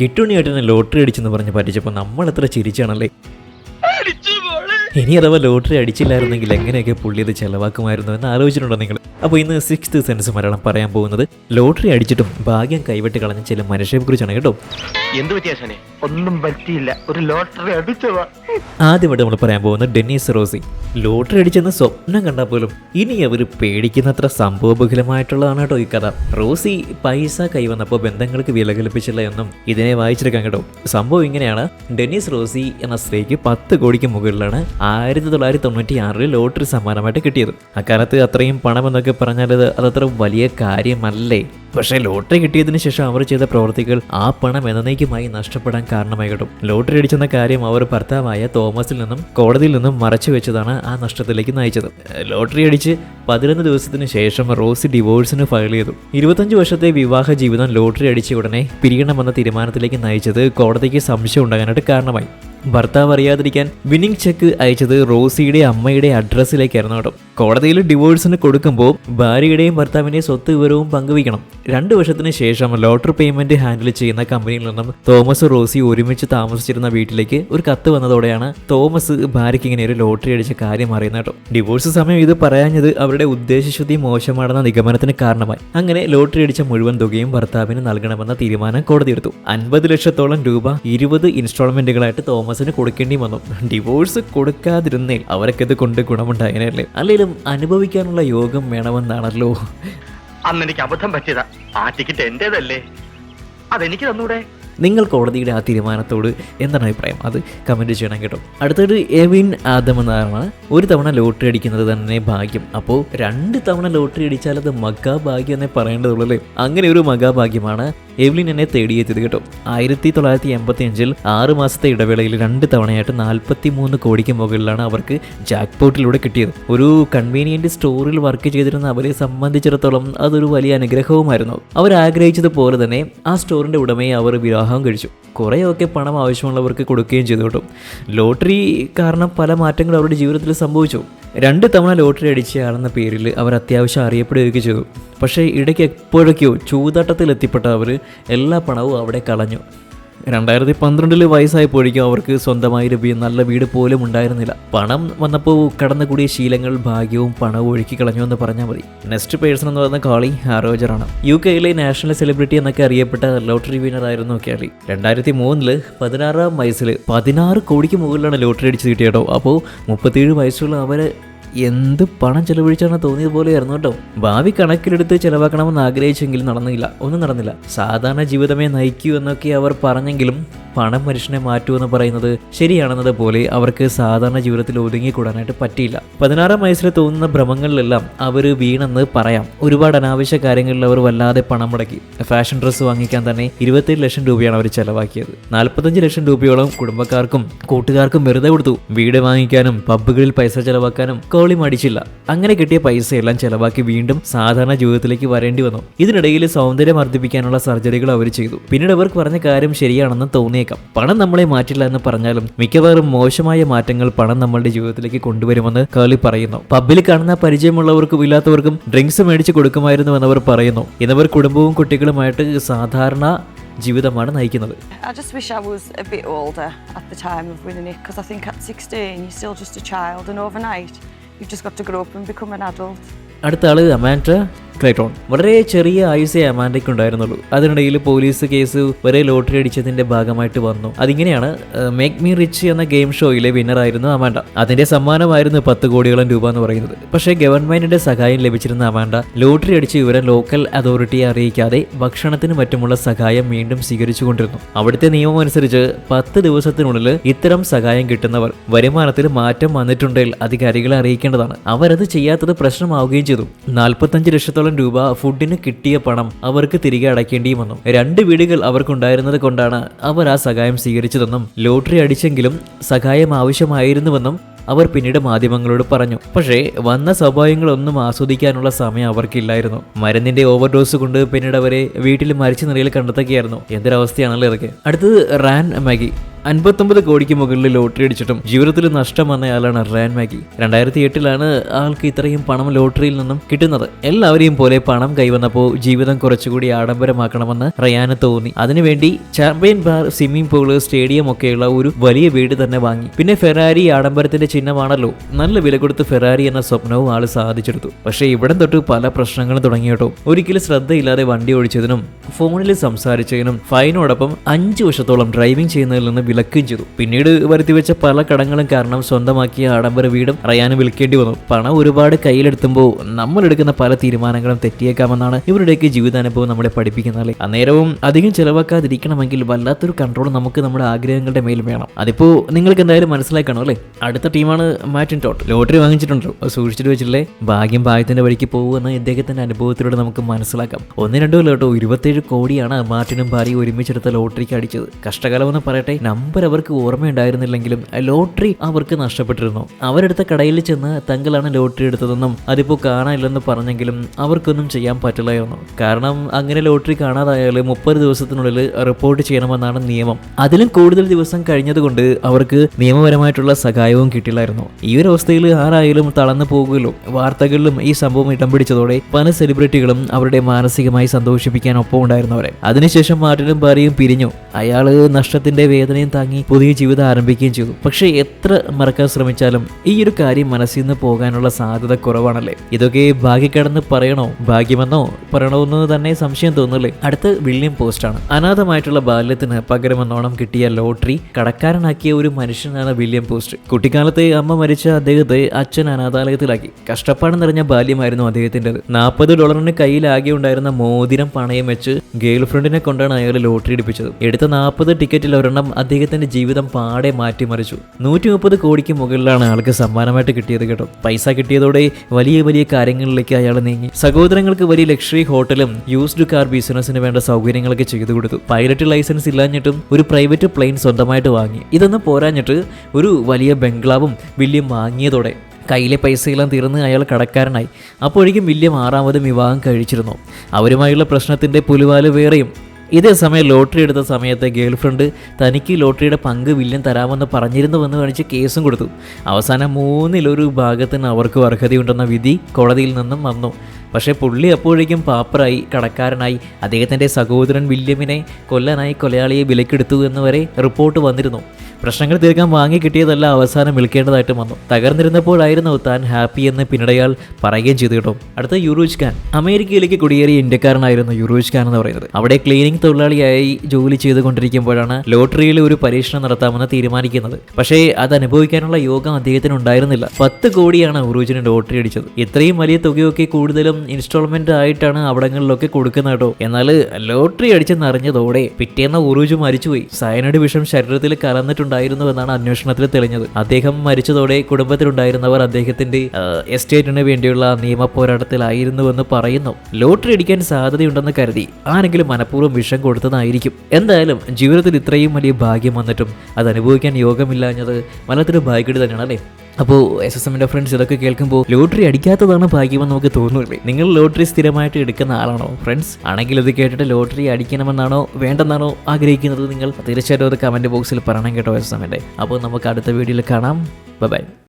കിട്ടുണിയായിട്ട് lottery അടിച്ചെന്ന് പറഞ്ഞ് പറ്റിച്ചപ്പോൾ നമ്മൾ എത്ര ചിരിച്ചാണല്ലേ? ഇനി അഥവാ ലോട്ടറി അടിച്ചില്ലായിരുന്നെങ്കിൽ എങ്ങനെയൊക്കെ പുള്ളി ഇത് ചെലവാക്കുമായിരുന്നു എന്ന് ആലോചിച്ചിട്ടുണ്ടോ നിങ്ങൾ? അപ്പോൾ ഇന്ന് സിക്സ്ത് സെൻസ് മലയാളം പറയാൻ പോകുന്നത് ലോട്ടറി അടിച്ചിട്ടും ഭാഗ്യം കൈവിട്ട് കളഞ്ഞ ചില മനുഷ്യരെ കുറിച്ചാണ് കേട്ടോ. എന്ത് വ്യത്യാസനെ ഒന്നും പറ്റിയില്ല. ഒരു ലോട്ടറി അടിച്ചതാ. ആദ്യമായിട്ട് നമ്മൾ പറയാൻ പോകുന്നത് ഡെന്നീസ് റോസി. ലോട്ടറി അടിച്ചെന്ന് സ്വപ്നം കണ്ടാൽ പോലും ഇനി അവർ പേടിക്കുന്നത്ര സംഭവബഹുലമായിട്ടുള്ളതാണ് കേട്ടോ ഈ കഥ. റോസി പൈസ കൈവന്നപ്പോൾ ബന്ധങ്ങൾക്ക് വില കൽപ്പിച്ചില്ല എന്നും ഇതിനെ വായിച്ചെടുക്കാൻ കേട്ടോ. സംഭവം ഇങ്ങനെയാണ്. ഡെന്നീസ് റോസി എന്ന സ്ത്രീക്ക് പത്ത് കോടിക്ക് മുകളിലാണ് ആയിരത്തി തൊള്ളായിരത്തി തൊണ്ണൂറ്റി ആറിൽ ലോട്ടറി സമ്മാനമായിട്ട് കിട്ടിയത്. അക്കാലത്ത് അത്രയും പണം എന്നൊക്കെ പറഞ്ഞാൽ അത് അതത്ര വലിയ കാര്യമല്ലേ? പക്ഷേ ലോട്ടറി കിട്ടിയതിന് ശേഷം അവർ ചെയ്ത പ്രവർത്തികൾ ആ പണം എന്നേക്കുമായി നഷ്ടപ്പെടാൻ കാരണമായി കിട്ടും ലോട്ടറി അടിച്ചെന്ന കാര്യം അവർ ഭർത്താവായ തോമസിൽ നിന്നും കോടതിയിൽ നിന്നും മറച്ചു വെച്ചതാണ് ആ നഷ്ടത്തിലേക്ക് നയിച്ചത്. ലോട്ടറി അടിച്ച് പതിനൊന്ന് ദിവസത്തിന് ശേഷം റോസി ഡിവോഴ്സിന് ഫയൽ ചെയ്തു. ഇരുപത്തഞ്ച് വർഷത്തെ വിവാഹ ജീവിതം ലോട്ടറി അടിച്ച ഉടനെ പിരിയണമെന്ന തീരുമാനത്തിലേക്ക് നയിച്ചത് കോടതിക്ക് സംശയം ഉണ്ടാകാനായിട്ട് കാരണമായി. ഭർത്താവ് അറിയാതിരിക്കാൻ വിന്നിംഗ് ചെക്ക് അയച്ചത് റോസിയുടെ അമ്മയുടെ അഡ്രസ്സിലേക്കായിരുന്നു കേട്ടോ. കോടതിയിൽ ഡിവോഴ്സിന് കൊടുക്കുമ്പോൾ ഭാര്യയുടെയും ഭർത്താവിന്റെയും സ്വത്ത് വിവരവും പങ്കുവയ്ക്കണം. രണ്ട് വർഷത്തിന് ശേഷം ലോട്ടറി പേയ്മെന്റ് ഹാൻഡിൽ ചെയ്യുന്ന കമ്പനിയിൽ നിന്നും തോമസ് റോസി ഒരുമിച്ച് താമസിച്ചിരുന്ന വീട്ടിലേക്ക് ഒരു കത്ത് വന്നതോടെയാണ് തോമസ് ഭാര്യയ്ക്ക് ഇങ്ങനെ ഒരു ലോട്ടറി അടിച്ച കാര്യം അറിയുന്നത് കേട്ടോ. ഡിവോഴ്സ് സമയം ഇത് പറയാഞ്ഞത് അവരുടെ ഉദ്ദേശശുദ്ധി മോശമാണെന്ന നിഗമനത്തിന് കാരണമായി. അങ്ങനെ ലോട്ടറി അടിച്ച മുഴുവൻ തുകയും ഭർത്താവിന് നൽകണമെന്ന തീരുമാനം കോടതി എടുത്തു. അൻപത് ലക്ഷത്തോളം രൂപ ഇരുപത് ഇൻസ്റ്റാൾമെന്റുകളായിട്ട് തോമസിന് കൊടുക്കേണ്ടി വന്നു. ഡിവോഴ്സ് കൊടുക്കാതിരുന്നേ അവരൊക്കെ ഇത് കൊണ്ട് ഗുണമുണ്ടായനല്ലേ? അല്ലെങ്കിലും അനുഭവിക്കാനുള്ള യോഗം വേണമെന്നാണല്ലോ. അന്ന് എനിക്ക് അബദ്ധം പറ്റിയതാ. ആ ടിക്കറ്റ് എന്റേതല്ലേ? അതെനിക്ക് തന്നൂടെ? നിങ്ങൾ കോടതിയുടെ ആ തീരുമാനത്തോട് എന്താണ് അഭിപ്രായം? അത് കമന്റ് ചെയ്യണം കേട്ടോ. അടുത്തത് എവിൻ ആദം എന്നാണ് ഒരു തവണ ലോട്ടറി അടിക്കുന്നത് തന്നെ ഭാഗ്യം. അപ്പോൾ രണ്ട് തവണ ലോട്ടറി അടിച്ചാൽ അത് മകാഭാഗ്യം എന്നേ പറയേണ്ടതുള്ളൂ അല്ലേ? അങ്ങനെ ഒരു മഹാഭാഗ്യമാണ് എവ്ലിൻ എന്നെ തേടിയെത്തിയത് കേട്ടോ. ആയിരത്തി തൊള്ളായിരത്തി എൺപത്തി അഞ്ചിൽ ആറ് മാസത്തെ ഇടവേളയിൽ രണ്ട് തവണയായിട്ട് നാൽപ്പത്തി മൂന്ന് കോടിക്ക് മുകളിലാണ് അവർക്ക് ജാക്ക് പോട്ടിലൂടെ കിട്ടിയത്. ഒരു കൺവീനിയന്റ് സ്റ്റോറിൽ വർക്ക് ചെയ്തിരുന്ന അവരെ സംബന്ധിച്ചിടത്തോളം അതൊരു വലിയ അനുഗ്രഹവുമായിരുന്നു. അവർ ആഗ്രഹിച്ചതുപോലെ തന്നെ ആ സ്റ്റോറിന്റെ ഉടമയെ അവർ വിവാഹം കഴിച്ചു. കുറേയൊക്കെ പണം ആവശ്യമുള്ളവർക്ക് കൊടുക്കുകയും ചെയ്തു കേട്ടോ. ലോട്ടറി കാരണം പല മാറ്റങ്ങളും അവരുടെ ജീവിതത്തിൽ സംഭവിച്ചു. രണ്ട് തവണ ലോട്ടറി അടിച്ചയാളെന്ന പേരിൽ അവർ അത്യാവശ്യം അറിയപ്പെടുകയൊക്കെ ചെയ്തു. പക്ഷേ ഇടയ്ക്ക് എപ്പോഴൊക്കെയോ ചൂതാട്ടത്തിൽ എത്തിപ്പെട്ട അവർ എല്ലാ പണവും അവിടെ കളഞ്ഞു. രണ്ടായിരത്തി പന്ത്രണ്ടിൽ വയസ്സായപ്പോഴേക്കും അവർക്ക് സ്വന്തമായി ഒരു നല്ല വീട് പോലും ഉണ്ടായിരുന്നില്ല. പണം വന്നപ്പോൾ കടന്നുകൂടിയ ശീലങ്ങൾ ഭാഗ്യവും പണവും ഒഴുക്കി കളഞ്ഞു എന്ന് പറഞ്ഞാൽ മതി. നെക്സ്റ്റ് പേഴ്സൺ എന്ന് പറയുന്ന കാളി ഹാരോജറാണ്. യു കെയിലെ നാഷണൽ സെലിബ്രിറ്റി എന്നൊക്കെ അറിയപ്പെട്ട ലോട്ടറി വിനർ ആയിരുന്നു കാളി. രണ്ടായിരത്തി മൂന്നിൽ പതിനാറാം വയസ്സിൽ പതിനാറ് കോടിക്ക് മുകളിലാണ് ലോട്ടറി അടിച്ച് കിട്ടിയട്ടോ അപ്പോൾ മുപ്പത്തിയേഴ് വയസ്സുള്ള അവരെ എന്ത് പണം ചെലവഴിച്ചാണ് തോന്നിയത് പോലെയായിരുന്നു കേട്ടോ. ഭാവി കണക്കിലെടുത്ത് ചെലവാക്കണമെന്ന് ആഗ്രഹിച്ചെങ്കിലും നടന്നില്ല. ഒന്നും നടന്നില്ല. സാധാരണ ജീവിതമേ നയിക്കൂ എന്നൊക്കെ അവർ പറഞ്ഞെങ്കിലും പണം മനുഷ്യനെ മാറ്റുമെന്ന് പറയുന്നത് ശരിയാണെന്നത് പോലെ അവർക്ക് സാധാരണ ജീവിതത്തിൽ ഒതുങ്ങിക്കൂടാനായിട്ട് പറ്റിയില്ല. പതിനാറാം വയസ്സിൽ തോന്നുന്ന ഭ്രമങ്ങളിലെല്ലാം അവർ വീണെന്ന് പറയാം. ഒരുപാട് അനാവശ്യ കാര്യങ്ങളിൽ അവർ വല്ലാതെ പണം മുടക്കി. ഫാഷൻ ഡ്രസ്സ് വാങ്ങിക്കാൻ തന്നെ ഇരുപത്തേഴ് ലക്ഷം രൂപയാണ് അവർ ചെലവാക്കിയത്. നാൽപ്പത്തഞ്ച് ലക്ഷം രൂപയോളം കുടുംബക്കാർക്കും കൂട്ടുകാർക്കും വെറുതെ കൊടുത്തു. വീട് വാങ്ങിക്കാനും പബ്ബുകളിൽ പൈസ ചെലവാക്കാനും കോളി മടിച്ചില്ല. അങ്ങനെ കിട്ടിയ പൈസ എല്ലാം ചെലവാക്കി വീണ്ടും സാധാരണ ജീവിതത്തിലേക്ക് വരേണ്ടി വന്നു. ഇതിനിടയിൽ സൗന്ദര്യം വർദ്ധിപ്പിക്കാനുള്ള സർജറികൾ അവർ ചെയ്തു. പിന്നീട് അവർക്ക് പറഞ്ഞ കാര്യം ശരിയാണെന്ന് തോന്നിയേക്കാം പണം നമ്മളെ മാറ്റില്ല എന്ന് പറഞ്ഞാലും മിക്കവാറും മോശമായ മാറ്റങ്ങൾ പണം നമ്മളുടെ ജീവിതത്തിലേക്ക് കൊണ്ടുവരുമെന്ന് കേളി പറയുന്നു. പബ്ബിൽ കാണുന്ന പരിചയമുള്ളവർക്കും ഇല്ലാത്തവർക്കും ഡ്രിങ്ക്സ് മേടിച്ച് കൊടുക്കുമായിരുന്നു എന്നവർ പറയുന്നു. ഇന്നവർ കുടുംബവും കുട്ടികളുമായിട്ട് സാധാരണ ജീവിതമാണ് നയിക്കുന്നത്. I just wish I was a bit older at the time of winning it because I think at 16 you're still just a child and overnight you've just got to grow up and become an adult. അടുത്ത ആൾ Amanda ക്ലൈറ്റോൺ വളരെ ചെറിയ ആയുസേ അമാൻഡയ്ക്ക് ഉണ്ടായിരുന്നുള്ളൂ. അതിനിടയിൽ police case വരെ lottery അടിച്ചതിന്റെ ഭാഗമായിട്ട് വന്നു. അതിങ്ങനെയാണ് മേക്ക് മീ റിച്ച് എന്ന ഗെയിം ഷോയിലെ വിന്നറായിരുന്നു അമാൻഡ അതിന്റെ സമ്മാനമായിരുന്നു പത്ത് കോടിയോളം രൂപ എന്ന് പറയുന്നത്. പക്ഷേ ഗവൺമെന്റിന്റെ സഹായം ലഭിച്ചിരുന്ന അമാൻഡ ലോട്ടറി അടിച്ച വിവരം ലോക്കൽ അതോറിറ്റിയെ അറിയിക്കാതെ ഭക്ഷണത്തിനും മറ്റുമുള്ള സഹായം വീണ്ടും സ്വീകരിച്ചുകൊണ്ടിരുന്നു. അവിടുത്തെ നിയമം അനുസരിച്ച് പത്ത് ദിവസത്തിനുള്ളിൽ ഇത്തരം സഹായം കിട്ടുന്നവർ വരുമാനത്തിൽ മാറ്റം വന്നിട്ടുണ്ടെങ്കിൽ അധികാരികളെ അറിയിക്കേണ്ടതാണ്. അവരത് ചെയ്യാത്തത് പ്രശ്നമാവുകയും ചെയ്തു. നാൽപ്പത്തഞ്ച് ലക്ഷത്തോളം രൂപ ഫുഡിന് കിട്ടിയ പണം അവർക്ക് തിരികെ അടയ്ക്കേണ്ടിയും വന്നു. രണ്ട് വീടുകൾ അവർക്കുണ്ടായിരുന്നത് കൊണ്ടാണ് അവർ ആ സഹായം സ്വീകരിച്ചതെന്നും ലോട്ടറി അടിച്ചെങ്കിലും സഹായം ആവശ്യമായിരുന്നുവെന്നും അവർ പിന്നീട് മാധ്യമങ്ങളോട് പറഞ്ഞു. പക്ഷേ വന്ന സ്വഭാവങ്ങളൊന്നും ആസ്വദിക്കാനുള്ള സമയം അവർക്കില്ലായിരുന്നു. മരുന്നിന്റെ ഓവർഡോസ് കൊണ്ട് പിന്നീട് അവരെ വീട്ടിൽ മരിച്ച നിലയിൽ കണ്ടെത്തുകയായിരുന്നു. എന്തൊരവസ്ഥയാണല്ലോ ഇതൊക്കെ? അടുത്തത് റാൻ മാഗി. അൻപത്തൊമ്പത് കോടിക്ക് മുകളിൽ ലോട്ടറി അടിച്ചിട്ടും ജീവിതത്തിൽ നഷ്ടം വന്നയാളാണ് റയാൻ മാഗി. രണ്ടായിരത്തി എട്ടിലാണ് ആൾക്ക് ഇത്രയും പണം ലോട്ടറിയിൽ നിന്നും കിട്ടുന്നത്. എല്ലാവരെയും പോലെ പണം കൈവന്നപ്പോൾ ജീവിതം കുറച്ചുകൂടി ആഡംബരമാക്കണമെന്ന് റയാന് തോന്നി. അതിനുവേണ്ടി champagne bar swimming pool stadium ഒക്കെയുള്ള ഒരു വലിയ വീട് തന്നെ വാങ്ങി. പിന്നെ ഫെറാരി ആഡംബരത്തിന്റെ ചിഹ്നമാണല്ലോ. നല്ല വില കൊടുത്ത് ഫെറാരി എന്ന സ്വപ്നവും ആൾ സാധിച്ചെടുത്തു. പക്ഷേ ഇവിടെ തൊട്ട് പല പ്രശ്നങ്ങളും തുടങ്ങിയിട്ടോ. ഒരിക്കലും ശ്രദ്ധയില്ലാതെ വണ്ടി ഓടിച്ചതിനും ഫോണിൽ സംസാരിച്ചതിനും ഫൈനോടൊപ്പം അഞ്ച് വർഷത്തോളം ഡ്രൈവിംഗ് ചെയ്യുന്നതിൽ നിന്ന് വിലക്കുകയും ചെയ്തു. പിന്നീട് വരുത്തിവെച്ച പല കടങ്ങളും കാരണം സ്വന്തമാക്കിയ ആഡംബര വീടും റയാന് വിൽക്കേണ്ടി വന്നു. പണം ഒരുപാട് കയ്യിലെടുത്തുമ്പോൾ നമ്മൾ എടുക്കുന്ന പല തീരുമാനങ്ങളും തെറ്റിയേക്കാമെന്നാണ് ഇവരുടെയൊക്കെ ജീവിതാനുഭവം നമ്മളെ പഠിപ്പിക്കുന്നത് അന്നേരവും അധികം ചെലവാക്കാതിരിക്കണമെങ്കിൽ വല്ലാത്തൊരു കൺട്രോൾ നമുക്ക് നമ്മുടെ ആഗ്രഹങ്ങളുടെ മേൽ വേണം. അതിപ്പോ നിങ്ങൾക്ക് എന്തായാലും മനസ്സിലായി കാണും അല്ലേ? അടുത്ത ടീമാണ് മാറ്റിൻ ടോട്ട്. ലോട്ടറി വാങ്ങിച്ചിട്ടുണ്ടോ. സൂക്ഷിച്ചിട്ട് വെച്ചില്ലേ ഭാഗ്യം ഭാഗ്യത്തിന്റെ വഴിക്ക് പോകുമെന്ന് ഇദ്ദേഹത്തിന്റെ അനുഭവത്തിലൂടെ നമുക്ക് മനസ്സിലാക്കാം. ഒന്ന് രണ്ടോ ലോട്ടോ ഇരുപത്തേഴ് കോടിയാണ് മാർട്ടിനും ഭാര്യയും ഒരുമിച്ചെടുത്ത ലോട്ടറിക്ക് അടിച്ചത്. കഷ്ടകാലം എന്ന് പറയട്ടെ നമ്പർ അവർക്ക് ഓർമ്മയുണ്ടായിരുന്നില്ലെങ്കിലും ലോട്ടറി അവർക്ക് നഷ്ടപ്പെട്ടിരുന്നു. അവരെടുത്ത കടയിൽ ചെന്ന് തങ്ങളാണ് ലോട്ടറി എടുത്തതെന്നും അതിപ്പോൾ കാണാനില്ലെന്ന് പറഞ്ഞെങ്കിലും അവർക്കൊന്നും ചെയ്യാൻ പറ്റില്ലായിരുന്നു. കാരണം അങ്ങനെ ലോട്ടറി കാണാതായാൽ മുപ്പത് ദിവസത്തിനുള്ളിൽ റിപ്പോർട്ട് ചെയ്യണമെന്നാണ് നിയമം. അതിലും കൂടുതൽ ദിവസം കഴിഞ്ഞതുകൊണ്ട് അവർക്ക് നിയമപരമായിട്ടുള്ള സഹായവും കിട്ടില്ലായിരുന്നു. ഈ ഒരു അവസ്ഥയിൽ ആരായാലും തളർന്നു പോകുമല്ലോ. വാർത്തകളിലും ഈ സംഭവം ഇടം പിടിച്ചതോടെ പല സെലിബ്രിറ്റികളും അവരുടെ മാനസികമായി സന്തോഷിപ്പിക്കാൻ ഒപ്പം ഉണ്ടായിരുന്നവരെ അതിനുശേഷം മാർട്ടിനും ഭാര്യയും പിരിഞ്ഞു. അയാൾ നഷ്ടത്തിന്റെ വേദനയും താങ്ങി പുതിയ ജീവിതം ആരംഭിക്കുകയും ചെയ്തു. പക്ഷേ എത്ര മറക്കാൻ ശ്രമിച്ചാലും ഈ ഒരു കാര്യം മനസ്സിൽ നിന്ന് പോകാനുള്ള സാധ്യത കുറവാണല്ലേ? ഇതൊക്കെ ഭാഗ്യക്കടന്ന് പറയണോ? ഭാഗ്യമെന്നോ പറയണോ എന്ന് തന്നെ സംശയം തോന്നുന്നില്ലേ? അടുത്ത് വില്യം ആണ് അനാഥമായിട്ടുള്ള ബാല്യത്തിന് പകരമെന്നോണം കിട്ടിയ ലോട്ടറി കടക്കാരനാക്കിയ ഒരു മനുഷ്യനാണ് വില്യം പോസ്റ്റ്. കുട്ടിക്കാലത്തെ അമ്മ മരിച്ച അദ്ദേഹത്തെ അച്ഛൻ അനാഥാലയത്തിലാക്കി. കഷ്ടപ്പാട് നിറഞ്ഞ ബാല്യമായിരുന്നു അദ്ദേഹത്തിന്റെത്. നാൽപ്പത് ഡോളറിന് കയ്യിലാകെ ഉണ്ടായിരുന്ന മോതിരം പണയം വെച്ച് ഗേൾ ഫ്രണ്ടിനെ കൊണ്ടാണ് അയാൾ ലോട്ടറി എടുപ്പിച്ചത് എടുത്ത നാൽപ്പത് ടിക്കറ്റിൽ ഒരെണ്ണം അദ്ദേഹത്തിന്റെ ജീവിതം പാടെ മാറ്റിമറിച്ചു. നൂറ്റി മുപ്പത് കോടിക്ക് മുകളിലാണ് ആൾക്ക് സമ്മാനമായിട്ട് കിട്ടിയത് കേട്ടോ. പൈസ കിട്ടിയതോടെ വലിയ വലിയ കാര്യങ്ങളിലേക്ക് അയാൾ നീങ്ങി. സഹോദരങ്ങൾക്ക് വലിയ ലക്ഷറി ഹോട്ടലും യൂസ്ഡ് കാർ ബിസിനസ്സിന് വേണ്ട സൗകര്യങ്ങളൊക്കെ ചെയ്തു കൊടുത്തു. പൈലറ്റ് ലൈസൻസ് ഇല്ലാഞ്ഞിട്ടും ഒരു പ്രൈവറ്റ് പ്ലെയിൻ സ്വന്തമായിട്ട് വാങ്ങി. ഇതൊന്നും പോരാഞ്ഞിട്ട് ഒരു വലിയ ബംഗ്ലാവും വില്യം വാങ്ങിയതോടെ കയ്യിലെ പൈസയെല്ലാം തീർന്ന് അയാൾ കടക്കാരനായി. അപ്പോഴേക്കും വില്യം ആറാമതും വിവാഹം കഴിച്ചിരുന്നു. അവരുമായുള്ള പ്രശ്നത്തിന്റെ പുലിവാൽ വേറെയും ഇതേ സമയം ലോട്ടറി എടുത്ത സമയത്ത് ഗേൾ ഫ്രണ്ട് തനിക്ക് ലോട്ടറിയുടെ പങ്ക് വില്യം തരാമെന്ന് പറഞ്ഞിരുന്നുവെന്ന് കാണിച്ച് കേസും കൊടുത്തു. അവസാനം മൂന്നിലൊരു ഭാഗത്തിന് അവർക്ക് അർഹതയുണ്ടെന്ന വിധി കോടതിയിൽ നിന്നും വന്നു. പക്ഷേ പുള്ളി അപ്പോഴേക്കും പാപ്പറായി കടക്കാരനായി അദ്ദേഹത്തിന്റെ സഹോദരൻ വില്യമിനെ കൊല്ലാനായി കൊലയാളിയെ വിലക്കെടുത്തു എന്ന് വരെ റിപ്പോർട്ട് വന്നിരുന്നു. പ്രശ്നങ്ങൾ തീർക്കാൻ വാങ്ങി കിട്ടിയതല്ല അവസാനം വിൽക്കേണ്ടതായിട്ട് വന്നു. തകർന്നിരുന്നപ്പോഴായിരുന്നു താൻ ഹാപ്പി എന്ന് പിന്നടയാൾ പറയുകയും ചെയ്തു കേട്ടോ. അടുത്ത യുറൂജ് ഖാൻ. അമേരിക്കയിലേക്ക് കുടിയേറിയ ഇന്ത്യക്കാരനായിരുന്നു യുറൂജ് ഖാൻ എന്ന് പറയുന്നത്. അവിടെ ക്ലീനിങ് തൊഴിലാളിയായി ജോലി ചെയ്തുകൊണ്ടിരിക്കുമ്പോഴാണ് ലോട്ടറിയിൽ ഒരു പരീക്ഷണം നടത്താമെന്ന് തീരുമാനിക്കുന്നത്. പക്ഷേ അത് അനുഭവിക്കാനുള്ള യോഗം അദ്ദേഹത്തിന് ഉണ്ടായിരുന്നില്ല പത്ത് കോടിയാണ് ഉറൂജിന് ലോട്ടറി അടിച്ചത്. ഇത്രയും വലിയ തുകയൊക്കെ കൂടുതലും ഇൻസ്റ്റാൾമെന്റ് ആയിട്ടാണ് അവിടങ്ങളിലൊക്കെ കൊടുക്കുന്നത് കേട്ടോ. എന്നാൽ ലോട്ടറി അടിച്ച് നിറഞ്ഞതോടെ പിറ്റേന്ന് ഉറൂജ് മരിച്ചുപോയി. സയനൈഡ് വിഷം ശരീരത്തിൽ കലർന്നിട്ടുണ്ടായിരുന്നു എന്നാണ് അന്വേഷണത്തിൽ തെളിഞ്ഞത്. അദ്ദേഹം മരിച്ചതോടെ കുടുംബത്തിലുണ്ടായിരുന്നവർ അദ്ദേഹത്തിന്റെ എസ്റ്റേറ്റിന് വേണ്ടിയുള്ള നിയമ പോരാട്ടത്തിലായിരുന്നുവെന്ന് പറയുന്നു. ലോട്ടറി അടിക്കാൻ സാധ്യതയുണ്ടെന്ന് കരുതി ആരെങ്കിലും മനഃപൂർവം വിഷം കൊടുത്തതായിരിക്കും. എന്തായാലും ജീവിതത്തിൽ ഇത്രയും വലിയ ഭാഗ്യം വന്നിട്ടും അത് അനുഭവിക്കാൻ യോഗമില്ലാഞ്ഞത് വല്ലാത്തൊരു ഭാഗ്യം തന്നെയാണ് അല്ലേ അപ്പോൾ എസ് എസ് എമ്മിന്റെ ഫ്രണ്ട്സ് ഇതൊക്കെ കേൾക്കുമ്പോൾ ലോട്ടറി അടിക്കാത്തതാണ് ഭാഗ്യമെന്ന് നമുക്ക് തോന്നുന്നില്ലേ നിങ്ങൾ ലോട്ടറി സ്ഥിരമായിട്ട് എടുക്കുന്ന ആളാണോ? ഫ്രണ്ട്സ് ആണെങ്കിൽ ഇത് കേട്ടിട്ട് ലോട്ടറി അടിക്കണമെന്നാണോ? വേണ്ടെന്നാണോ ആഗ്രഹിക്കുന്നത് നിങ്ങൾ? തീർച്ചയായിട്ടും അത് കമന്റ് ബോക്സിൽ പറയണം കേട്ടോ എസ് എമ്മിന്റെ അപ്പോൾ നമുക്ക് അടുത്ത വീഡിയോയിൽ കാണാം. ബൈ